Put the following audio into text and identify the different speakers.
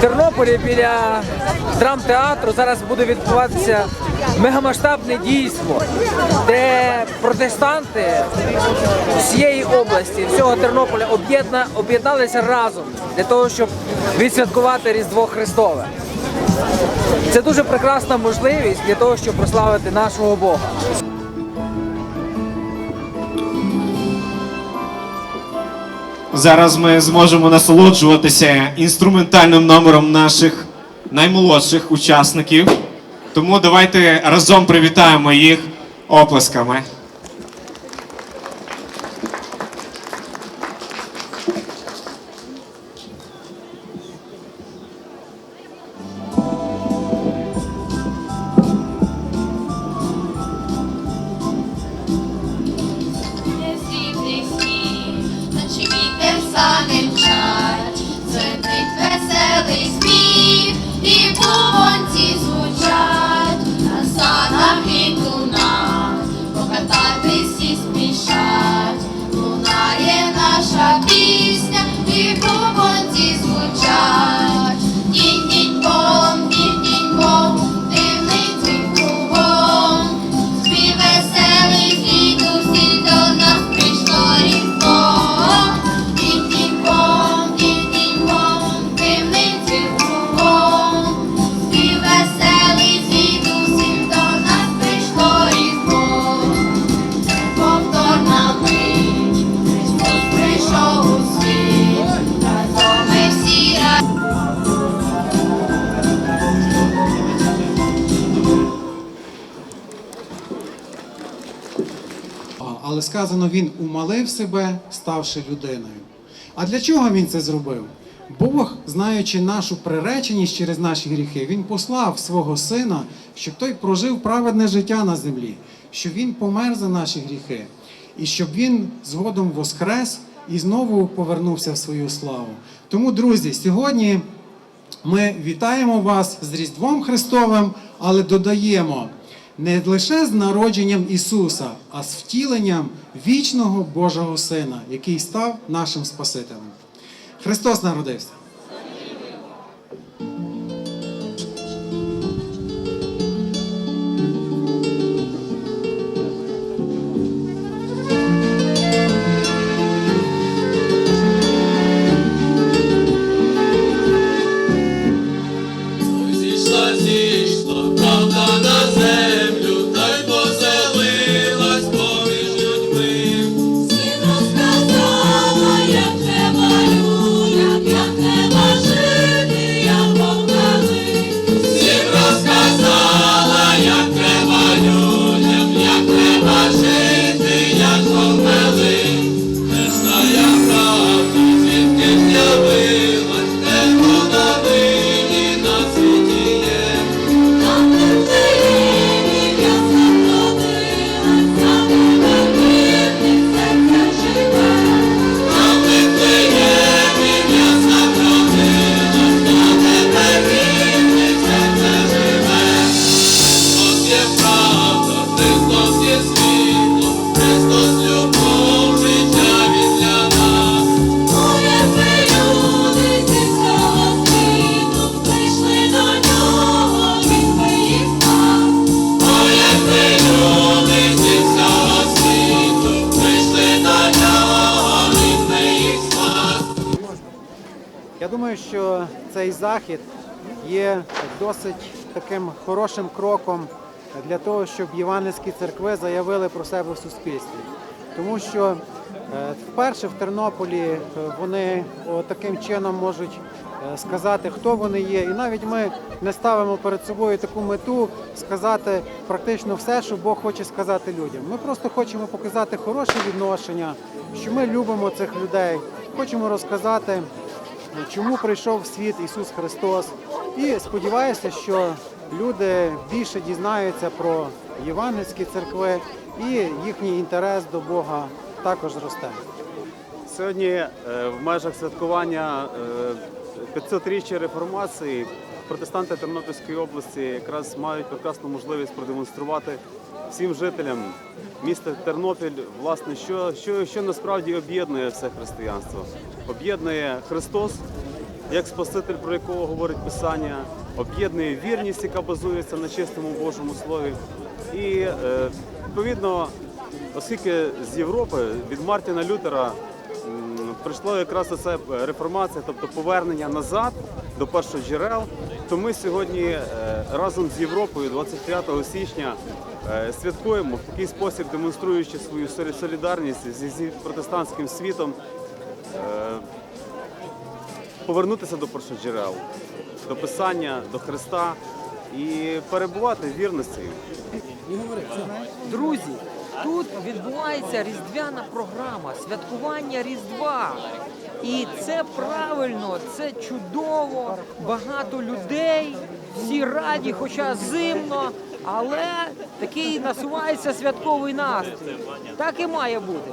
Speaker 1: В Тернополі біля драмтеатру зараз буде відбуватися мегамасштабне дійство, де протестанти всієї області, всього Тернополя об'єдна, об'єдналися разом для того, щоб відсвяткувати Різдво Христове. Це дуже прекрасна можливість для того, щоб прославити нашого Бога.
Speaker 2: Зараз ми зможемо насолоджуватися інструментальним номером наших наймолодших учасників. Тому давайте разом привітаємо їх оплесками.
Speaker 3: Але сказано, він умалив себе, ставши людиною. А для чого він це зробив? Бог, знаючи нашу приреченість через наші гріхи, він послав свого сина, щоб той прожив праведне життя на землі, щоб він помер за наші гріхи, і щоб він згодом воскрес і знову повернувся в свою славу. Тому, друзі, сьогодні ми вітаємо вас з Різдвом Христовим, але додаємо не лише з народженням Ісуса, а з втіленням вічного Божого Сина, який став нашим Спасителем. Христос народився. Думаю, що цей захід є досить таким хорошим кроком для того, щоб євангельські церкви заявили про себе в суспільстві. Тому що е, вперше в Тернополі е, вони таким чином можуть е, сказати, хто вони є. І навіть ми не ставимо перед собою таку мету сказати практично все, що Бог хоче сказати людям. Ми просто хочемо показати хороше відношення, що ми любимо цих людей, хочемо розказати чому прийшов в світ Ісус Христос. І сподіваюся, що люди більше дізнаються про євангельські церкви і їхній інтерес до Бога також зросте.
Speaker 4: Сьогодні е, в межах святкування е, 500-річчя реформації протестанти Тернопільської області якраз мають прекрасну можливість продемонструвати всім жителям міста Тернопіль, власне, що, що, що насправді об'єднує все християнство. Об'єднує Христос, як Спаситель, про якого говорить Писання, об'єднує вірність, яка базується на чистому Божому Слові. І е, відповідно, оскільки з Європи від Мартіна Лютера м, прийшло якраз це реформація, тобто повернення назад до перших джерел, то ми сьогодні е, разом з Європою 25 січня святкуємо в такий спосіб, демонструючи свою солідарність зі протестантським світом. е, повернутися до першоджерел, до Писання, до Христа і перебувати в вірності.
Speaker 1: Друзі, тут відбувається різдвяна програма, святкування Різдва. І це правильно, це чудово, багато людей, всі раді, хоча зимно, але такий насувається святковий настрій. Так і має бути.